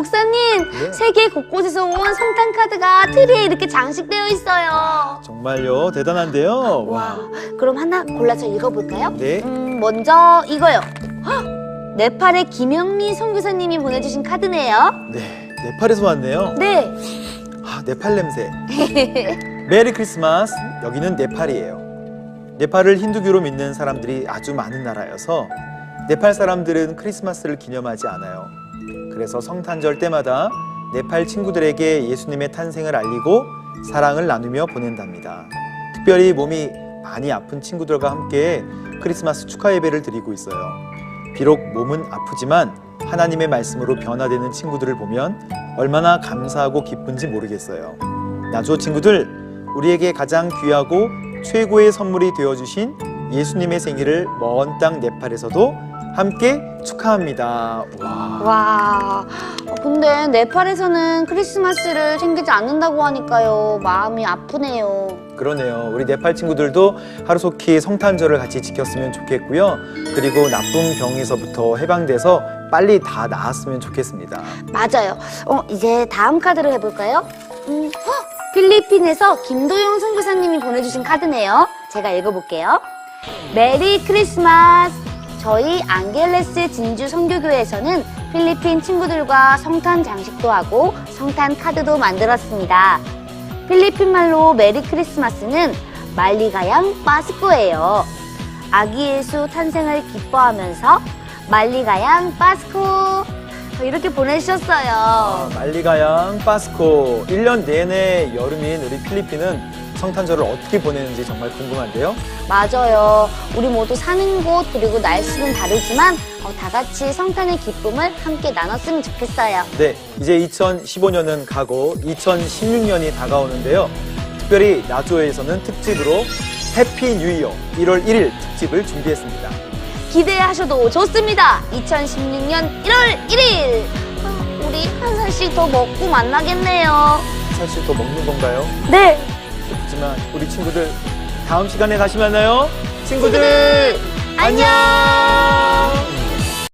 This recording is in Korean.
목사님, 네. 세계 곳곳에서 온 성탄 카드가 트리에 이렇게 장식되어 있어요. 정말요 대단한데요. 와, 그럼 하나 골라서 읽어볼까요? 네. 음, 먼저 이거요. 헉! 네팔의 김영미 선교사님이 보내주신 카드네요. 네. 네팔에서 왔네요. 네. 아, 네팔 냄새. 메리 크리스마스. 여기는 네팔이에요. 네팔을 힌두교로 믿는 사람들이 아주 많은 나라여서 네팔 사람들은 크리스마스를 기념하지 않아요. 그래서 성탄절 때마다 네팔 친구들에게 예수님의 탄생을 알리고 사랑을 나누며 보낸답니다. 특별히 몸이 많이 아픈 친구들과 함께 크리스마스 축하 예배를 드리고 있어요. 비록 몸은 아프지만 하나님의 말씀으로 변화되는 친구들을 보면 얼마나 감사하고 기쁜지 모르겠어요. 나조 친구들, 우리에게 가장 귀하고 최고의 선물이 되어주신 예수님의 생일을 먼 땅 네팔에서도 함께 축하합니다. 와. 와, 어, 근데 네팔에서는 크리스마스를 챙기지 않는다고 하니까요. 마음이 아프네요. 그러네요. 우리 네팔 친구들도 하루속히 성탄절을 같이 지켰으면 좋겠고요. 그리고 나쁜 병에서부터 해방돼서 빨리 다 나았으면 좋겠습니다. 맞아요. 어, 이제 다음 카드를 해볼까요? 음, 헉! 필리핀에서 김도영 선교사님이 보내주신 카드네요. 제가 읽어볼게요. 메리 크리스마스! 저희 앙겔레스 진주 선교교회에서는 필리핀 친구들과 성탄 장식도 하고 성탄 카드도 만들었습니다. 필리핀 말로 메리 크리스마스는 말리가양 빠스코예요. 아기 예수 탄생을 기뻐하면서 말리가양 빠스코 이렇게 보내주셨어요. 아, 말리가양 파스코 1년 내내 여름인 우리 필리핀은 성탄절을 어떻게 보내는지 정말 궁금한데요. 맞아요. 우리 모두 사는 곳 그리고 날씨는 다르지만 어, 다 같이 성탄의 기쁨을 함께 나눴으면 좋겠어요. 네, 이제 2015년은 가고 2016년이 다가오는데요. 특별히 나조에서는 특집으로 해피 뉴 이어 1월 1일 특집을 준비했습니다. 기대하셔도 좋습니다. 2016년 1월 1일 아, 우리 한 살씩 더 먹고 만나겠네요. 사실 더 먹는 건가요? 네. 하지만 우리 친구들 다음 시간에 다시 만나요. 친구들, 친구들, 안녕.